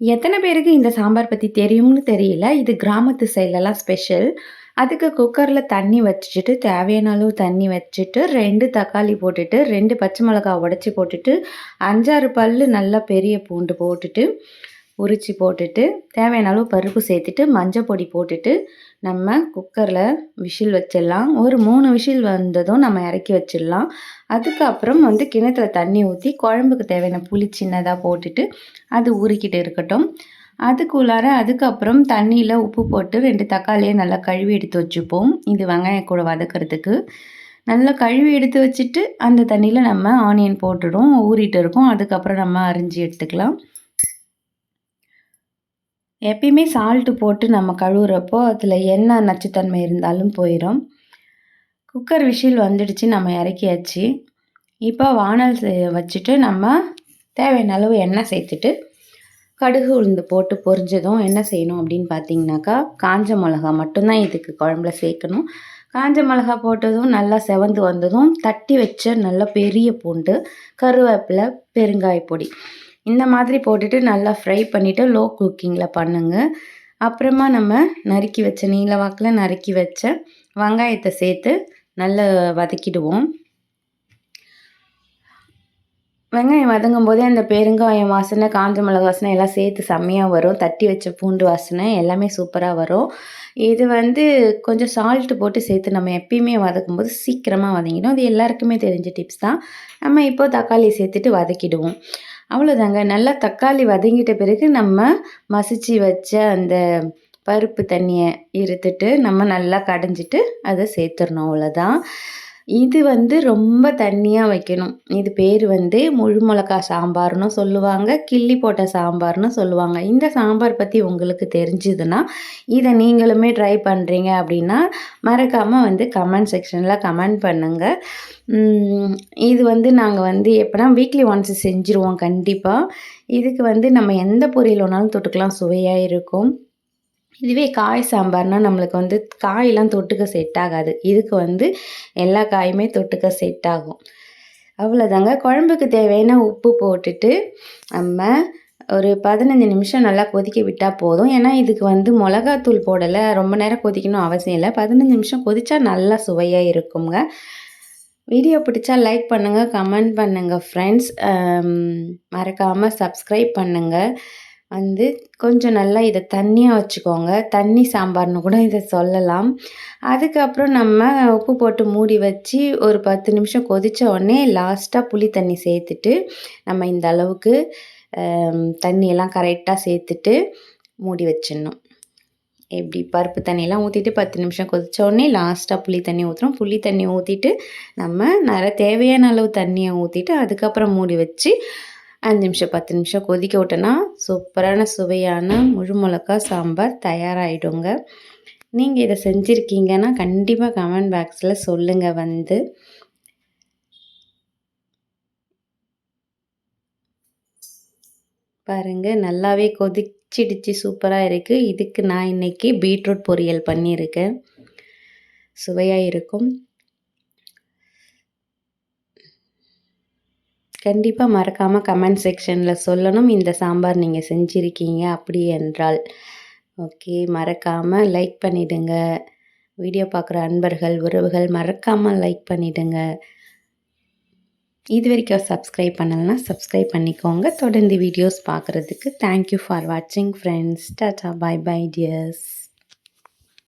எத்தனை பேருக்கு இந்த சாம்பார் பற்றி தெரியும்னு தெரியல. இது கிராமத்து சைட்லலாம் ஸ்பெஷல். அதுக்கு குக்கரில் தண்ணி வச்சுட்டு, தேவையான அளவு தண்ணி வச்சுட்டு, ரெண்டு தக்காளி போட்டுட்டு, ரெண்டு பச்சை மிளகா உடச்சி போட்டுட்டு, 5, 6 பல்லு நல்லா பெரிய பூண்டு போட்டுட்டு, உரித்து போட்டுட்டு, தேவையான அளவு பருப்பு சேர்த்துட்டு, மஞ்சள் பொடி போட்டுட்டு, நம்ம குக்கரில் விசில் வச்சிடலாம். ஒரு மூணு விசில் வந்ததும் நம்ம இறக்கி வச்சிடலாம். அதுக்கப்புறம் வந்து கிணத்துல தண்ணி ஊற்றி குழம்புக்கு தேவையான புளி சின்னதாக போட்டுட்டு, அது உருக்கிட்டு இருக்கட்டும். அதுக்குள்ளார அதுக்கப்புறம் தண்ணியில் உப்பு போட்டு ரெண்டு தக்காளியை நல்லா கழுவி எடுத்து வச்சுப்போம். இது வெங்காயம் கூட வதக்கிறதுக்கு நல்லா கழுவி எடுத்து வச்சுட்டு, அந்த தண்ணியில் நம்ம ஆனியன் போட்டுடும். ஊறிட்டு இருக்கும். அதுக்கப்புறம் நம்ம அரிஞ்சு எடுத்துக்கலாம். எப்பயுமே சால்ட்டு போட்டு நம்ம கழுவுறப்போ, அதில் என்ன நச்சுத்தன்மை இருந்தாலும் போயிடும் குக்கர் விஷில் வந்துடுச்சு. நம்ம இறக்கியாச்சு. இப்போ வானல் வச்சுட்டு நம்ம தேவையான அளவு எண்ணெய் சேர்த்துட்டு, கடுகு உளுந்து போட்டு பொரிஞ்சதும் என்ன செய்யணும் அப்படின்னு பார்த்தீங்கன்னாக்கா, காஞ்ச மிளகா மட்டும்தான் இதுக்கு குழம்புல சேர்க்கணும். காஞ்ச மிளகா போட்டதும் நல்லா செவந்து வந்ததும், தட்டி வச்ச நல்ல பெரிய பூண்டு, கருவேப்பிலை, பெருங்காய பொடி இந்த மாதிரி போட்டுட்டு நல்லா ஃப்ரை பண்ணிவிட்டு லோ குக்கிங்கில் பண்ணுங்கள் அப்புறமா நம்ம நறுக்கி வச்ச நீல வாக்கில் நறுக்கி வச்ச வெங்காயத்தை சேர்த்து நல்லா வதக்கிடுவோம். வெங்காயம் வதங்கும் போதே அந்த பெருங்காயம் வாசனை, காஞ்ச மிளகு வாசனை எல்லாம் சேர்த்து செம்மையாக வரும். தட்டி வச்ச பூண்டு வாசனை எல்லாமே சூப்பராக வரும். இது வந்து கொஞ்சம் சால்ட்டு போட்டு சேர்த்து நம்ம எப்பயுமே வதக்கும்போது சீக்கிரமாக வதங்கிடும். அது எல்லாருக்குமே தெரிஞ்ச டிப்ஸ் தான். நம்ம இப்போ தக்காளி சேர்த்துட்டு வதக்கிடுவோம். அவ்வளோதாங்க. நல்லா தக்காளி வதங்கிட்ட பிறகு நம்ம மசிச்சு வச்ச அந்த பருப்பு தண்ணியை இருத்துட்டு, நம்ம நல்லா கடைஞ்சிட்டு அதை சேர்த்துடணும் அவ்வளோதான். இது வந்து ரொம்ப தண்ணியாக வைக்கணும். இது பேர் வந்து முழு மிளகா சாம்பார்னு சொல்லுவாங்க. கிள்ளி போட்ட சாம்பார்னு சொல்லுவாங்க. இந்த சாம்பார் பற்றி உங்களுக்கு தெரிஞ்சுதுன்னா, இதை நீங்களுமே ட்ரை பண்ணுறீங்க அப்படின்னா, மறக்காமல் வந்து கமெண்ட் செக்ஷனில் கமெண்ட் பண்ணுங்கள் இது வந்து நாங்கள் வந்து எப்போனா வீக்லி ஒன்ஸ் செஞ்சுருவோம் கண்டிப்பாக இதுக்கு வந்து நம்ம எந்த பொரியல் வேணாலும் தொட்டுக்கலாம். சுவையாக இருக்கும். இதுவே காய் சாம்பார்னால் நம்மளுக்கு வந்து காயெல்லாம் தொட்டுக்க செட் ஆகாது. இதுக்கு வந்து எல்லா காயுமே தொட்டுக்க செட் ஆகும். அவ்வளோதாங்க. குழம்புக்கு தேவையான உப்பு போட்டுட்டு, நம்ம ஒரு 15 நிமிஷம் நல்லா கொதிக்க விட்டால் போதும். ஏன்னா இதுக்கு வந்து மிளகாத்தூள் போடலை ரொம்ப நேரம் கொதிக்கணும் அவசியம் இல்லை பதினஞ்சு நிமிஷம் கொதித்தா நல்லா சுவையாக இருக்குங்க. வீடியோ பிடிச்சா லைக் பண்ணுங்க, கமெண்ட் பண்ணுங்கள் ஃப்ரெண்ட்ஸ். மறக்காமல் சப்ஸ்கிரைப் பண்ணுங்க. வந்து கொஞ்சம் நல்லா இதை தண்ணியாக வச்சுக்கோங்க. தண்ணி சாம்பார்னு கூட இதை சொல்லலாம். அதுக்கப்புறம் நம்ம உப்பு போட்டு மூடி வச்சு ஒரு 10 நிமிஷம் கொதித்த உடனே லாஸ்ட்டாக புளி தண்ணி சேர்த்துட்டு, நம்ம இந்த அளவுக்கு தண்ணியெல்லாம் கரெக்டாக சேர்த்துட்டு மூடி வச்சிடணும். எப்படி பருப்பு தண்ணியெல்லாம் ஊற்றிட்டு 10 நிமிஷம் கொதித்த உடனே லாஸ்ட்டாக புளி தண்ணி ஊற்றுறோம். புளி தண்ணி ஊற்றிட்டு நம்ம நிறைய தேவையான அளவு தண்ணியை ஊற்றிட்டு அதுக்கப்புறம் மூடி வச்சு அஞ்சு நிமிஷம் 10 நிமிஷம் கொதிக்க விட்டோன்னா, சூப்பரான சுவையான முழு மிளகா சாம்பார் தயாராகிடுங்க. நீங்கள் இதை செஞ்சுருக்கீங்கன்னா கண்டிப்பாக கமெண்ட் பாக்ஸில் சொல்லுங்கள் வந்து. பாருங்க நல்லாவே கொதிச்சிடுச்சு சூப்பராக இருக்குது. இதுக்கு நான் இன்றைக்கி பீட்ரூட் பொரியல் பண்ணியிருக்கேன். சுவையாக இருக்கும். கண்டிப்பாக மறக்காமல் கமெண்ட் செக்ஷனில் சொல்லணும். இந்த சாம்பார் நீங்கள் செஞ்சுருக்கீங்க அப்படி என்றால். ஓகே மறக்காமல் லைக் பண்ணிவிடுங்க. வீடியோ பார்க்குற அன்பர்கள், உறவுகள் மறக்காமல் லைக் பண்ணிவிடுங்க. இது வரைக்கும் சப்ஸ்கிரைப் பண்ணலைன்னா சப்ஸ்கிரைப் பண்ணிக்கோங்க. தொடர்ந்து வீடியோஸ் பார்க்குறதுக்கு தேங்க் யூ ஃபார் வாட்சிங் friends. Tata bye bye dears.